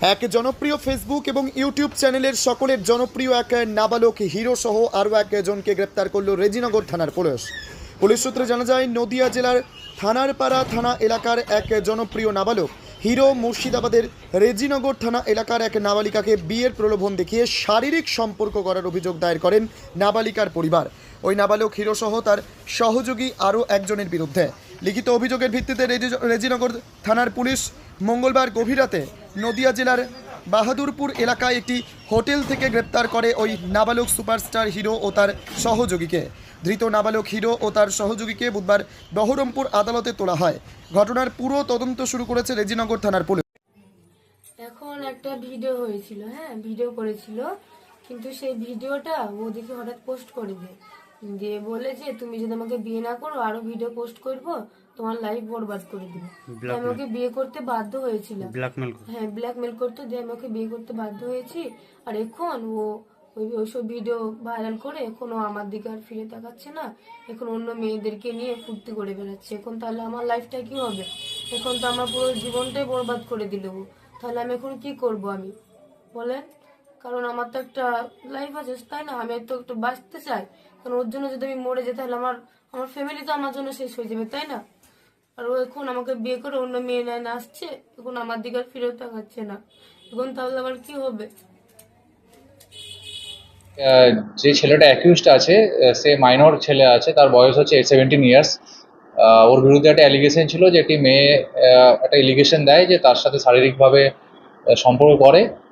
এক জনপ্রিয় ফেসবুক এবং ইউটিউব চ্যানেলের সকলের জনপ্রিয় এক নাবালক হিরো সহ আরও একজনকে গ্রেপ্তার করল রেজিনগর থানার পুলিশ। পুলিশ সূত্রে জানা যায়, নদিয়া জেলার থানারপাড়া থানা এলাকার এক জনপ্রিয় নাবালক হিরো মুর্শিদাবাদের রেজিনগর থানা এলাকার এক নাবালিকাকে বিয়ের প্রলোভন দেখিয়ে শারীরিক সম্পর্ক করার অভিযোগ দায়ের করেন নাবালিকার পরিবার। ওই নাবালক হিরো সহ তার সহযোগী আরও একজনের বিরুদ্ধে। লিখিত অভিযোগের ভিত্তিতে রেজি- রেজিনগর থানার পুলিশ মঙ্গলবার গভীর রাতে নদিয়া জেলার বাহাদুরপুর এলাকায় একটি হোটেল থেকে গ্রেপ্তার করে ওই নাবালক সুপারস্টার হিরো ও তার সহযোগীকে। ধৃত নাবালক হিরো ও তার সহযোগীকে বুধবার বহরমপুর আদালতে তোলা হয়। ঘটনার পুরো তদন্ত শুরু করেছে রেজিনগর থানার পুলিশ। এখন একটা ভিডিও হয়েছিল হ্যাঁ ভিডিও করেছিল। কিন্তু সেই ভিডিওটা ও দেখে হঠাৎ পোস্ট করে দেয়। দিয়ে বলে যে তুমি যদি আমাকে বিয়ে না করো আরও ভিডিও পোস্ট করব তোমার লাইফ বরবাদ করে দিবে। আমি ওকে বিয়ে করতে বাধ্য হয়েছিলাম। ব্ল্যাকমেল হ্যাঁ ব্ল্যাকমেল করতো দিয়ে আমি ওকে বিয়ে করতে বাধ্য হয়েছি। আর এখন ও ওই ওইসব ভিডিও ভাইরাল করে এখন আমার দিকে আর ফিরে তাকাচ্ছে না। এখন অন্য মেয়েদেরকে নিয়ে ফুর্তি করে বেড়াচ্ছে। এখন তাহলে আমার লাইফটা কি হবে? এখন তো আমার পুরো জীবনটাই বরবাদ করে দিল তাহলে আমি এখন কি করব আমি? বলেন। কারণ আমার তো একটা লাইফ আছে, তাই না? আমি তো একটু বাঁচতে চাই। কারণ ওর জন্য যদি আমি মরে যাই, তাহলে আমার আমার ফ্যামিলি তো আমার জন্য শেষ হয়ে যাবে, তাই না? আর ও এখন আমাকে বিয়ে করে অন্য মেয়ে নেয় না আসছে, এখন আমার দিকে আর ফিরেও তাকাচ্ছে না। এখন তাহলে আবার কি হবে? যে ছেলেটা অ্যাকিউজড আছে সে মাইনর ছেলে আছে, তার বয়স হচ্ছে সেভেন্টিন ইয়ার্স ওর বিরুদ্ধে একটা অ্যালিগেশন ছিল যে একটি মেয়ে একটা এলিগেশন দেয় যে তার সাথে শারীরিকভাবে সম্পর্ক করে।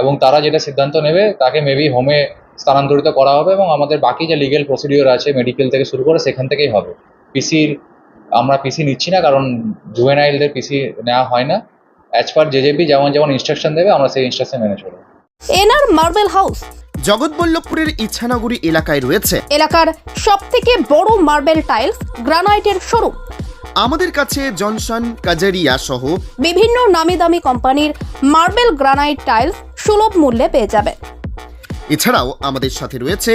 এবং তারা যেটা সিদ্ধান্ত নেবে তাকে মেবি হোমে স্থানান্তরিত করা হবে এবং আমাদের বাকি যে লিগেল প্রসিডিওর আছে মেডিকেল থেকে শুরু করে সেখান থেকেই হবে। পিসির আমরা পিসি নিচ্ছি না কারণ জুয়েনাইলদের পিসি নেওয়া হয় না। অ্যাজ পার জেজেবি যেমন যেমন ইনস্ট্রাকশন দেবে আমরা সেই ইনস্ট্রাকশন মেনে চলবো। N R marble house. জগৎবল্লভপুরের ইচ্ছানগরী এলাকায় রয়েছে। এলাকার সব থেকে বড় মার্বেল টাইলস গ্রানাইটের শোরুম। আমাদের কাছে জনসন কাজারিয়া সহ বিভিন্ন নামি দামি কোম্পানির মার্বেল গ্রানাইট টাইলস সুলভ মূল্যে পেয়ে যাবেন। এছাড়াও আমাদের সাথে রয়েছে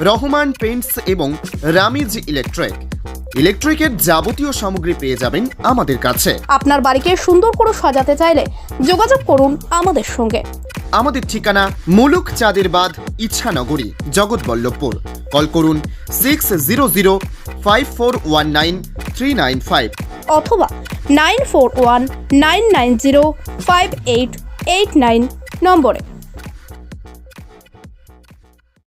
রহমান পেন্টস এবং রামিজ ইলেকট্রিক। ইলেকট্রিকের যাবতীয় সামগ্রী পেয়ে যাবেন আমাদের কাছে। আপনার বাড়িকে সুন্দর করে সাজাতে চাইলে যোগাযোগ করুন আমাদের সঙ্গে। আমাদের ঠিকানা মুলুক চাঁদের বাদ ইচ্ছানগরী জগৎবল্লভপুর। কল করুন six zero zero five four one nine three nine five অথবা nine four one nine nine zero five eight eight nine নম্বরে